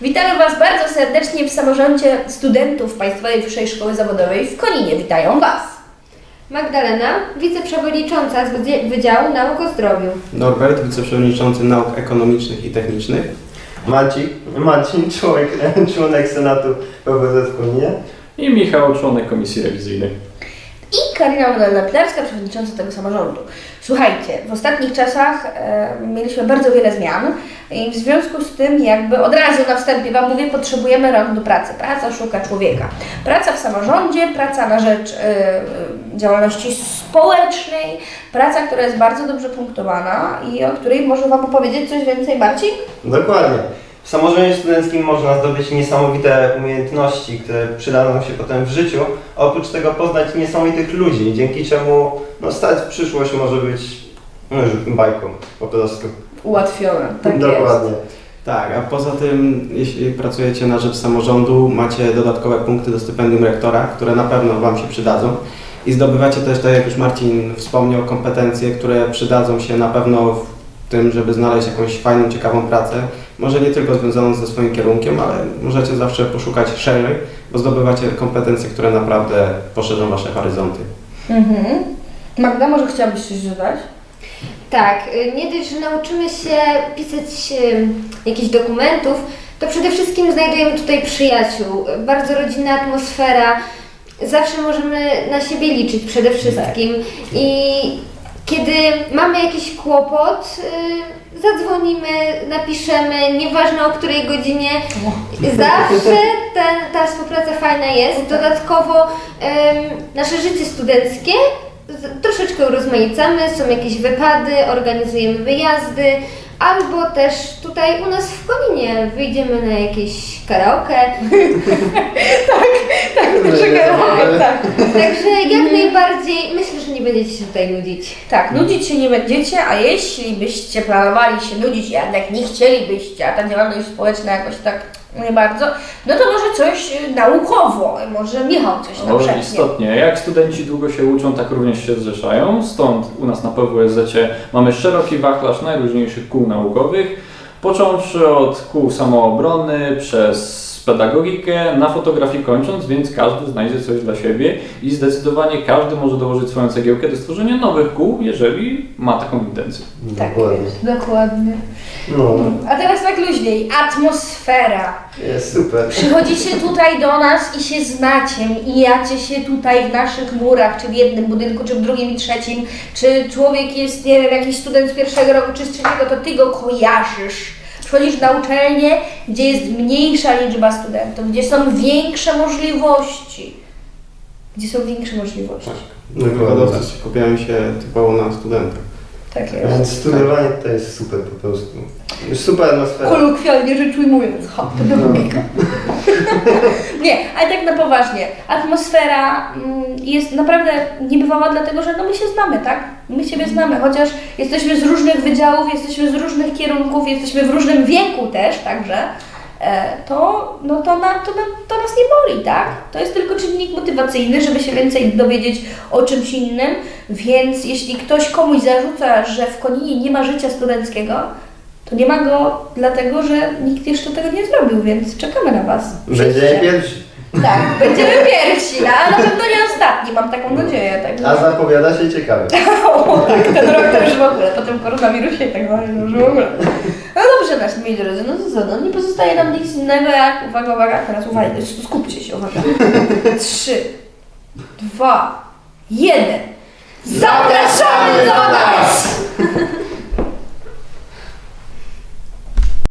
Witamy Was bardzo serdecznie w samorządzie studentów Państwowej Wyższej Szkoły Zawodowej w Koninie. Witają Was. Magdalena, wiceprzewodnicząca z Wydzie- Wydziału Nauk o Zdrowiu. Norbert, wiceprzewodniczący nauk ekonomicznych i technicznych. Marcin, Marcin członek, członek Senatu PWZ w Koninie. i Michał, członek komisji rewizyjnej. I Karina Modelna-Pilarska, przewodnicząca tego samorządu. Słuchajcie, w ostatnich czasach e, mieliśmy bardzo wiele zmian i w związku z tym jakby od razu na wstępie Wam mówię, potrzebujemy rąk do pracy. Praca szuka człowieka. Praca w samorządzie, praca na rzecz e, działalności społecznej, praca, która jest bardzo dobrze punktowana i o której może Wam opowiedzieć coś więcej Marcin? Dokładnie. W samorządzie studenckim można zdobyć niesamowite umiejętności, które przydadzą się potem w życiu, a oprócz tego poznać niesamowitych ludzi, dzięki czemu no, start w przyszłość może być no, już bajką po prostu. Ułatwione. Tak Dokładnie. Tak, a poza tym, jeśli pracujecie na rzecz samorządu, macie dodatkowe punkty do stypendium rektora, które na pewno Wam się przydadzą. I zdobywacie też, tak jak już Marcin wspomniał, kompetencje, które przydadzą się na pewno w tym, żeby znaleźć jakąś fajną, ciekawą pracę. Może nie tylko związaną ze swoim kierunkiem, ale możecie zawsze poszukać szerzej, bo zdobywacie kompetencje, które naprawdę poszerzą Wasze horyzonty. Mhm. Magda, może chciałabyś coś dodać? Tak, y, nie dość, że nauczymy się pisać y, jakichś dokumentów, to przede wszystkim znajdujemy tutaj przyjaciół. Bardzo rodzinna atmosfera. Zawsze możemy na siebie liczyć przede wszystkim. I kiedy mamy jakiś kłopot, y, zadzwonimy, napiszemy, nieważne o której godzinie. Zawsze ta, ta współpraca fajna jest. Dodatkowo em, nasze życie studenckie z- troszeczkę urozmaicamy, są jakieś wypady, organizujemy wyjazdy, albo też tutaj u nas w Koninie wyjdziemy na jakieś karaoke. Czekaj, tak. Także jak najbardziej myślę, że nie będziecie się tutaj nudzić. Tak, nudzić się nie będziecie, a jeśli byście planowali się nudzić, a jednak nie chcielibyście, a ta działalność społeczna jakoś tak nie bardzo, no to może coś y, naukowo, może Michał coś nam Może istotnie, jak studenci długo się uczą, tak również się zrzeszają. Stąd u nas na PWSZ mamy szeroki wachlarz najróżniejszych kół naukowych, począwszy od kół samoobrony, przez pedagogikę, na fotografii kończąc, więc każdy znajdzie coś dla siebie i zdecydowanie każdy może dołożyć swoją cegiełkę do stworzenia nowych kół, jeżeli ma taką intencję. Tak Dokładnie. jest, dokładnie. No, A teraz tak luźniej, atmosfera. jest super. Przychodzicie tutaj do nas i się znacie, mijacie się tutaj w naszych murach, czy w jednym budynku, czy w drugim i trzecim, czy człowiek jest, nie wiem, jakiś student z pierwszego roku, czy z trzeciego, to ty go kojarzysz. Przychodzisz na uczelnię, gdzie jest mniejsza liczba studentów, gdzie są większe możliwości. Gdzie są większe możliwości. Wykładowcy skupiają się typowo na studentach. Tak jest. Więc studiowanie tutaj jest super po prostu. Jest super atmosfera. Kolokwialnie rzecz ujmując, ha, pedagogika. Nie, ale tak na poważnie. Atmosfera mm, jest naprawdę niebywała, dlatego że no my się znamy, tak? My siebie znamy, chociaż jesteśmy z różnych wydziałów, jesteśmy z różnych kierunków, jesteśmy w różnym wieku też, także e, to, no to, na, to, na, to nas nie boli, tak? To jest tylko czynnik motywacyjny, żeby się więcej dowiedzieć o czymś innym, więc jeśli ktoś komuś zarzuca, że w Koninie nie ma życia studenckiego, to nie ma go dlatego, że nikt jeszcze tego nie zrobił, więc czekamy na Was. Będziemy pierwsi. Tak, będziemy pierwsi, no, ale na pewno nie ostatni, mam taką nadzieję. Tak, A zapowiada się ciekawie. o, tak, ten rok to już w ogóle, po tym koronawirusie i tak dalej, już w ogóle. No dobrze, nasi moi drodzy, no to co, no nie pozostaje nam nic innego jak, uwaga, uwaga, teraz uwaga, skupcie się, uwaga. Trzy, dwa, jeden. Zapraszamy do nas!